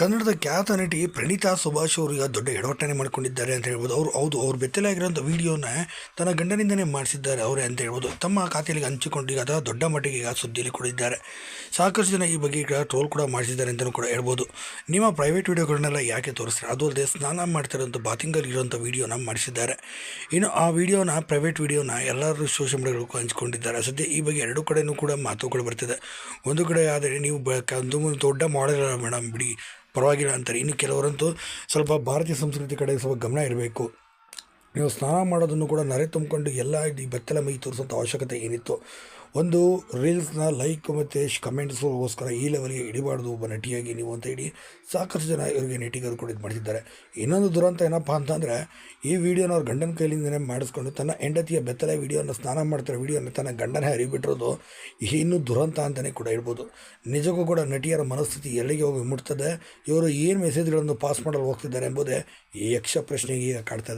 ಕನ್ನಡದ ಖ್ಯಾತ ನಟಿ ಪ್ರಣೀತಾ ಸುಭಾಷ್ ಅವರು ಈಗ ದೊಡ್ಡ ಎಡವಟ್ಟನೆ ಮಾಡ್ಕೊಂಡಿದ್ದಾರೆ ಅಂತ ಹೇಳ್ಬೋದು. ಅವರು ಹೌದು, ಅವ್ರು ಬೆತ್ತಲಾಗಿರೋಂಥ ವಿಡಿಯೋನ ತನ್ನ ಗಂಡನಿಂದನೇ ಮಾಡಿಸಿದ್ದಾರೆ ಅವರೇ ಅಂತ ಹೇಳ್ಬೋದು. ತಮ್ಮ ಖಾತೆಯಲ್ಲಿ ಹಂಚಿಕೊಂಡು ಈಗ ಅದರ ದೊಡ್ಡ ಮಟ್ಟಿಗೆ ಈಗ ಸುದ್ದಿಯಲ್ಲಿ ಕೊಡಿದ್ದಾರೆ. ಸಾಕಷ್ಟು ಜನ ಈ ಬಗ್ಗೆ ಈಗ ಟ್ರೋಲ್ ಕೂಡ ಮಾಡಿಸಿದ್ದಾರೆ ಅಂತಲೂ ಕೂಡ ಹೇಳ್ಬೋದು. ನಿಮ್ಮ ಪ್ರೈವೇಟ್ ವೀಡಿಯೋಗಳನ್ನೆಲ್ಲ ಯಾಕೆ ತೋರಿಸ್ತಾರೆ? ಅದು ಅಲ್ಲದೆ ಸ್ನಾನ ಮಾಡ್ತಿರೋಂಥ ಬಾತಿಂಗಲ್ಲಿ ಇರೋಂಥ ವೀಡಿಯೋನ ಮಾಡಿಸಿದ್ದಾರೆ. ಇನ್ನು ಆ ವಿಡಿಯೋನ, ಪ್ರೈವೇಟ್ ವೀಡಿಯೋನ ಎಲ್ಲರೂ ಸೋಷಿಯಲ್ ಮೀಡಿಯಾಗಳಿಗೂ ಹಂಚಿಕೊಂಡಿದ್ದಾರೆ. ಸದ್ಯ ಈ ಬಗ್ಗೆ ಎರಡು ಕಡೆಯೂ ಕೂಡ ಮಾತುಗಳು ಬರ್ತಿದೆ. ಒಂದು ಕಡೆ ಆದರೆ ನೀವು ದೊಡ್ಡ ಮಾಡೆಲ್ ಮೇಡಮ್, ಬಿಡಿ. ಪರವಾಗಿಲ್ಲ ಅಂತಾರೆ. ಇನ್ನು ಕೆಲವರಂತೂ ಸ್ವಲ್ಪ ಭಾರತೀಯ ಸಂಸ್ಕೃತಿ ಕಡೆ ಸ್ವಲ್ಪ ಗಮನ ಇರಬೇಕು ನೀವು ಸ್ನಾನ ಮಾಡೋದನ್ನು ಕೂಡ ನರೆ ತುಂಬಿಕೊಂಡು ಎಲ್ಲ ಈ ಬೆತ್ತಲ ಮೈ ತೋರಿಸೋಂಥ ಅವಶ್ಯಕತೆ ಏನಿತ್ತು ಒಂದು ರೀಲ್ಸ್ನ ಲೈಕ್ ಮತ್ತು ಕಮೆಂಟ್ಸ್ಗೋಸ್ಕರ ಈ ಲೆವೆಲ್ಗೆ ಇಡಬಾರ್ದು ಒಬ್ಬ ನಟಿಯಾಗಿ ನೀವು ಅಂತ ಹೇಳಿ ಸಾಕಷ್ಟು ಜನ ಇವರಿಗೆ ನಟಿಗರು ಕೂಡ ಇದು ಮಾಡ್ತಿದ್ದಾರೆ. ಇನ್ನೊಂದು ದುರಂತ ಏನಪ್ಪ ಅಂತಂದರೆ ಈ ವಿಡಿಯೋನ ಅವ್ರ ಗಂಡನ ಕೈಲಿಂದನೇ ಮಾಡಿಸ್ಕೊಂಡು ತನ್ನ ಹೆಂಡತಿಯ ಬೆತ್ತಲೆ ವಿಡಿಯೋನ ಸ್ನಾನ ಮಾಡ್ತಾರೆ ವಿಡಿಯೋನ ತನ್ನ ಗಂಡನೇ ಹರಿಬಿಟ್ಟಿರೋದು ಇನ್ನೂ ದುರಂತ ಅಂತಲೇ ಕೂಡ ಹೇಳ್ಬೋದು. ನಿಜಕ್ಕೂ ಕೂಡ ನಟಿಯರ ಮನಸ್ಥಿತಿ ಎಲ್ಲಿಗೆ ಹೋಗಿ ಮುಟ್ತದೆ, ಇವರು ಏನು ಮೆಸೇಜ್ಗಳನ್ನು ಪಾಸ್ ಮಾಡಲು ಹೋಗ್ತಿದ್ದಾರೆ ಎಂಬುದೇ ಈ ಯಕ್ಷ ಪ್ರಶ್ನೆಗೆ ಈಗ ಕಾಡ್ತಾ ಇದೆ.